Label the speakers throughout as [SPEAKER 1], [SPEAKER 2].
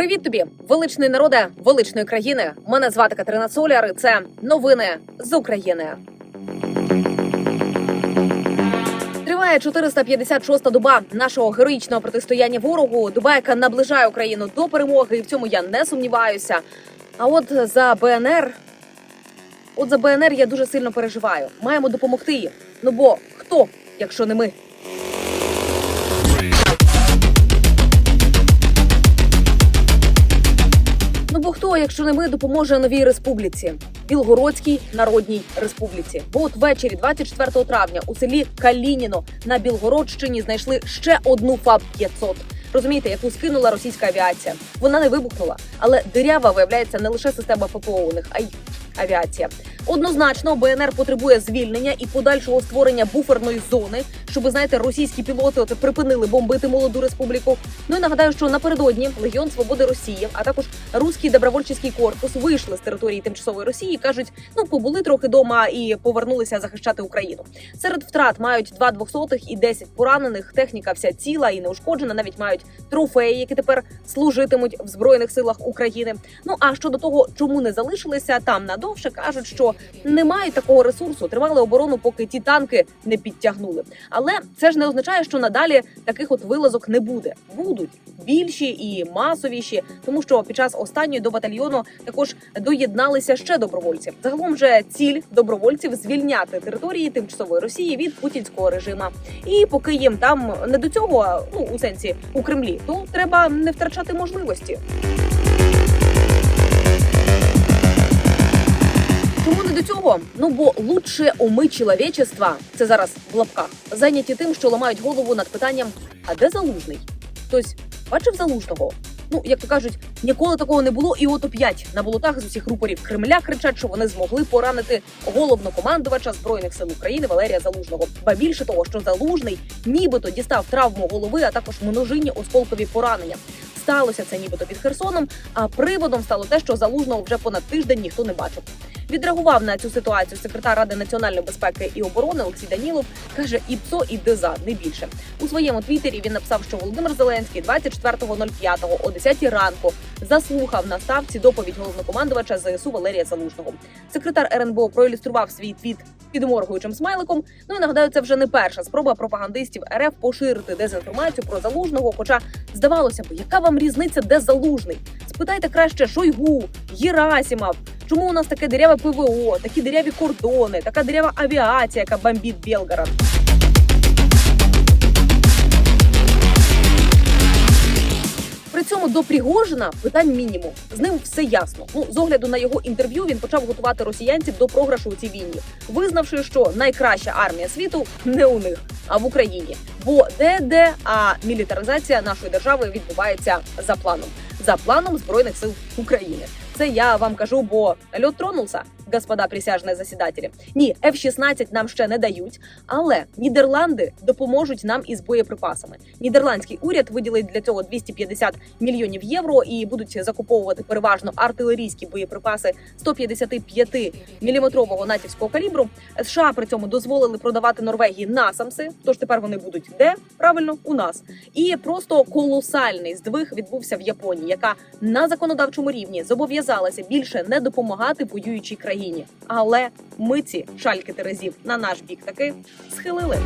[SPEAKER 1] Привіт тобі, величний народе величної країни. Мене звати Катерина Соляр. і Це новини з України. Триває 456-та доба нашого героїчного протистояння ворогу. Доба, яка наближає Україну до перемоги, і в цьому я не сумніваюся. А от за БНР, от за БНР я дуже сильно переживаю. Маємо допомогти їм. Ну бо хто, якщо не ми? Хто, якщо не ми, допоможе новій республіці Білгородській Народній Республіці? Бо от ввечері, 24 травня, у селі Калініно на Білгородщині знайшли ще одну ФАБ 500 Розумієте, яку скинула російська авіація. Вона не вибухнула, але дирява виявляється не лише система ППО а й авіація. Однозначно, БНР потребує звільнення і подальшого створення буферної зони, щоб знаєте, російські пілоти оце припинили бомбити молоду республіку. Ну і нагадаю, що напередодні Легіон Свободи Росії, а також Руський добровольчий корпус вийшли з території тимчасової Росії. кажуть, ну побули трохи дома і повернулися захищати Україну. Серед втрат мають два двохсотих і 10 поранених. Техніка вся ціла і неушкоджена. Навіть мають трофеї, які тепер служитимуть в збройних силах України. Ну а щодо того, чому не залишилися там надовше, кажуть, що не мають такого ресурсу, тримали оборону, поки ті танки не підтягнули. Але це ж не означає, що надалі таких от вилазок не буде. Будуть більші і масовіші, тому що під час останньої до батальйону також доєдналися ще добровольці. Загалом же ціль добровольців звільняти території тимчасової Росії від путінського режима. І поки їм там не до цього, ну у сенсі у Кремлі, то треба не втрачати можливості. Цього? Ну бо лучше уми чоловічества, це зараз в лапках, зайняті тим, що ламають голову над питанням: а де залужний? Хтось бачив залужного? Ну, як то кажуть, ніколи такого не було, і от оп'ять на болотах з усіх рупорів Кремля кричать, що вони змогли поранити головнокомандувача збройних сил України Валерія Залужного. Ба більше того, що залужний нібито дістав травму голови, а також множинні осколкові поранення. Сталося це нібито під Херсоном. А приводом стало те, що залужного вже понад тиждень ніхто не бачив. Відреагував на цю ситуацію секретар ради національної безпеки і оборони Олексій Данілов. каже, і ПСО, і ДЕЗА, не більше у своєму твіттері Він написав, що Володимир Зеленський 24.05 о 10 ранку заслухав на ставці доповідь головнокомандувача ЗСУ Валерія Залужного. Секретар РНБО проілюстрував свій твіт підморгуючим смайликом. Ну і нагадаю, це вже не перша спроба пропагандистів РФ поширити дезінформацію про залужного. Хоча здавалося б, яка вам різниця, де залужний? Спитайте краще Шойгу, Єрасімов. Чому у нас таке дереве ПВО, такі дереві кордони, така дерева авіація, яка бомбить Белгород? При цьому до Пригожина питань мінімум. З ним все ясно. Ну з огляду на його інтерв'ю він почав готувати росіянців до програшу у цій війні, визнавши, що найкраща армія світу не у них, а в Україні. Бо де де а мілітаризація нашої держави відбувається за планом, за планом збройних сил України. Це я вам кажу, бо льот тронулся, господа присяжні засідателі. Ні, F-16 нам ще не дають, але Нідерланди допоможуть нам із боєприпасами. Нідерландський уряд виділить для цього 250 мільйонів євро і будуть закуповувати переважно артилерійські боєприпаси 155 міліметрового натівського калібру. США при цьому дозволили продавати Норвегії насамси. Тож тепер вони будуть де правильно у нас. І просто колосальний здвиг відбувся в Японії, яка на законодавчому рівні зобов'язалася більше не допомагати воюючій країні. Але ми ці шальки терезів на наш бік таки схилили.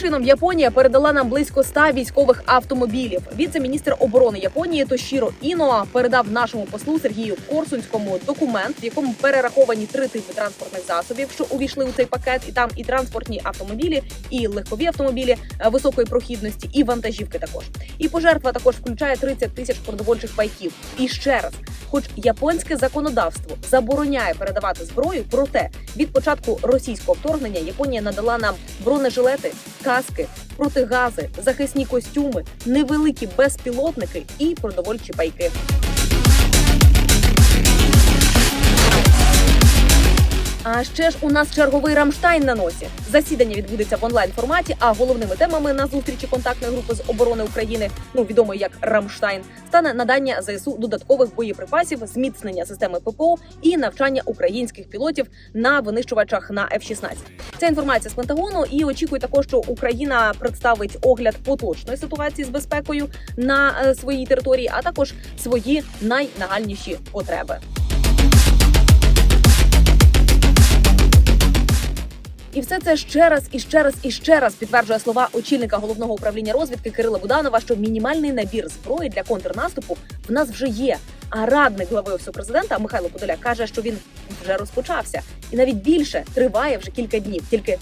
[SPEAKER 1] Чином Японія передала нам близько 100 військових автомобілів. Віце-міністр оборони Японії Тошіро Іноа передав нашому послу Сергію Корсунському документ, в якому перераховані три типи транспортних засобів, що увійшли у цей пакет, і там і транспортні автомобілі, і легкові автомобілі е, високої прохідності, і вантажівки також. І пожертва також включає 30 тисяч продовольчих пайків. І ще раз, хоч японське законодавство забороняє передавати зброю, проте від початку російського вторгнення Японія надала нам бронежилети, каски, протигази, захисні костюми, невеликі безпілотники і продовольчі пайки. А ще ж у нас черговий Рамштайн на носі. Засідання відбудеться в онлайн форматі. А головними темами на зустрічі контактної групи з оборони України, ну відомо як Рамштайн, стане надання ЗСУ додаткових боєприпасів, зміцнення системи ППО і навчання українських пілотів на винищувачах на F-16. Ця інформація з Пентагону і очікує також, що Україна представить огляд поточної ситуації з безпекою на е, своїй території, а також свої найнагальніші потреби. І все це ще раз і ще раз і ще раз підтверджує слова очільника головного управління розвідки Кирила Буданова, що мінімальний набір зброї для контрнаступу в нас вже є. А радник глави офісу президента Михайло Подоляк каже, що він вже розпочався, і навіть більше триває вже кілька днів. Тільки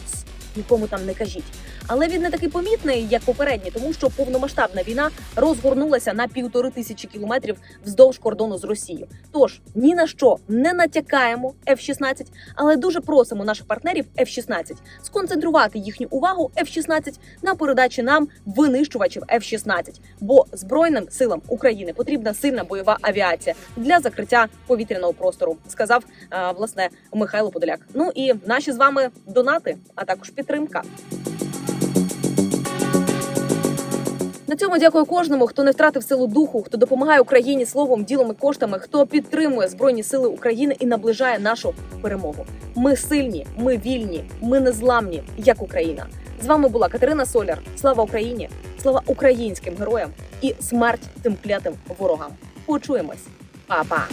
[SPEAKER 1] нікому там не кажіть. Але він не такий помітний, як попередні, тому що повномасштабна війна розгорнулася на півтори тисячі кілометрів вздовж кордону з Росією. Тож ні на що не натякаємо F-16, але дуже просимо наших партнерів F-16 сконцентрувати їхню увагу F-16 на передачі нам винищувачів F-16, бо збройним силам України потрібна сильна бойова авіація для закриття повітряного простору, сказав е, власне Михайло Подоляк. Ну і наші з вами донати, а також підтримка. Цьому дякую кожному, хто не втратив силу духу, хто допомагає Україні словом, ділом і коштами, хто підтримує збройні сили України і наближає нашу перемогу. Ми сильні, ми вільні, ми незламні, як Україна. З вами була Катерина Соляр. Слава Україні! Слава українським героям і смерть тим клятим ворогам. Почуємось, Па-па!